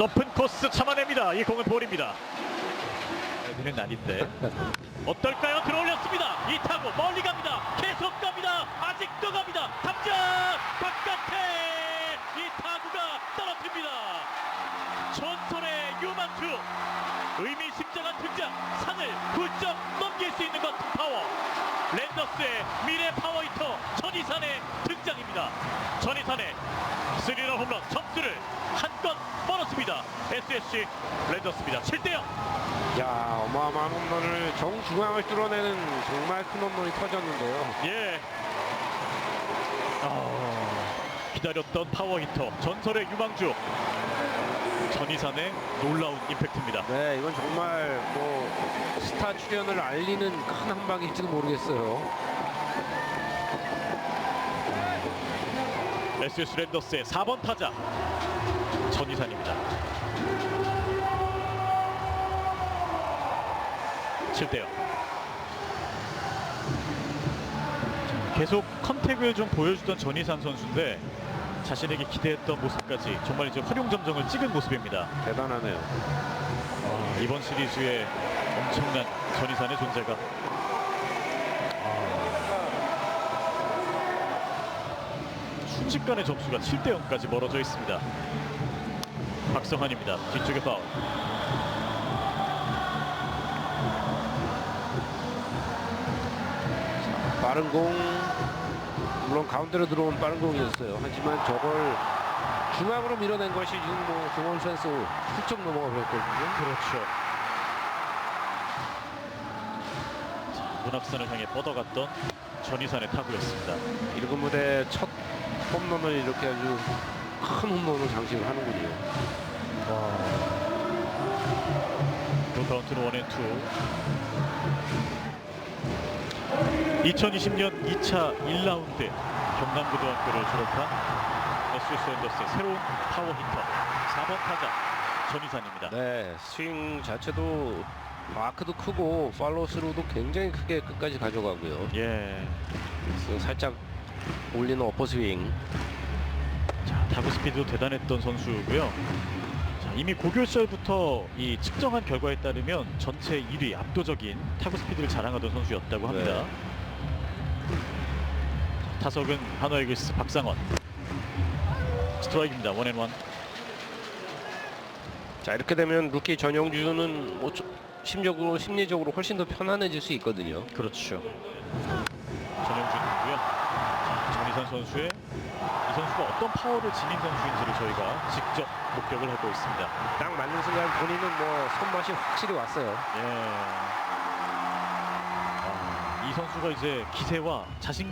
높은 코스 참아냅니다. 이 공은 볼입니다. 여기는 아닌데 어떨까요? 들어올렸습니다. 이 타구 멀리 갑니다. 계속 갑니다. 아직도 갑니다. 탑장 바깥에 이 타구가 떨어집니다. 전설의 유망주 의미심장한 등장 산을 훌쩍 넘길 수 있는 것 파워 랜더스의 미래 파워히터 전희산의 등장입니다. 전희산의 스리런 홈런 점수를 한건 벌었습니다. SSG 랜더스입니다. 7대 0. 야 어마어마한 홈런을 정중앙을 뚫어내는 정말 큰 홈런이 터졌는데요. 예. 아, 기다렸던 파워 히터 전설의 유망주 전희산의 놀라운 임팩트입니다. 네 이건 정말 뭐 스타 출연을 알리는 큰 한 방일지도 모르겠어요. SS 랜더스의 4번 타자 전희산입니다. 7대 0. 계속 컨택을 좀 보여주던 전희산 선수인데 자신에게 기대했던 모습까지 정말 이제 활용점정을 찍은 모습입니다. 대단하네요. 아, 이번 시리즈에 엄청난 전희산의 존재가 아, 순식간에 점수가 7대 0까지 멀어져 있습니다. 박성환입니다. 뒤쪽에 파울. 빠른 공 물론 가운데로 들어온 빠른 공이었어요. 하지만 저걸 중앙으로 밀어낸 것이 지금 뭐 조원 선수 훌쩍 넘어가 버렸거든요. 그렇죠. 자, 문학산을 향해 뻗어갔던 전희산의 타구였습니다. 이르금 무대 첫 홈런을 이렇게 아주 큰 홈런으로 장식을 하는군요. 그 카운트는 원앤투 2020년 2차 1라운드 경남고등학교를 졸업한 SS 랜더스의 새로운 파워 히터 4번 타자 전희산입니다. 네, 스윙 자체도 마크도 크고 팔로스루도 굉장히 크게 끝까지 가져가고요. 예. 살짝 올리는 어퍼 스윙. 스피드도 대단했던 선수고요. 자, 이미 고교 시절부터 이 측정한 결과에 따르면 전체 1위 압도적인 타구 스피드를 자랑하던 선수였다고 합니다. 네. 자, 타석은 한화 이글스 박상원. 스트라이크입니다. 원앤원. 자 이렇게 되면 루키 전용 주는 뭐좀 심적으로 심리적으로 훨씬 더 편안해질 수 있거든요. 그렇죠. 전영준이고요. 자, 전희산 선수의 이 선수가 어떤 파워를 지닌 선수인지를 저희가 직접 목격을 하고 있습니다. 딱 맞는 순간 본인은 뭐 손맛이 확실히 왔어요. 예. 아, 이 선수가 이제 기세와 자신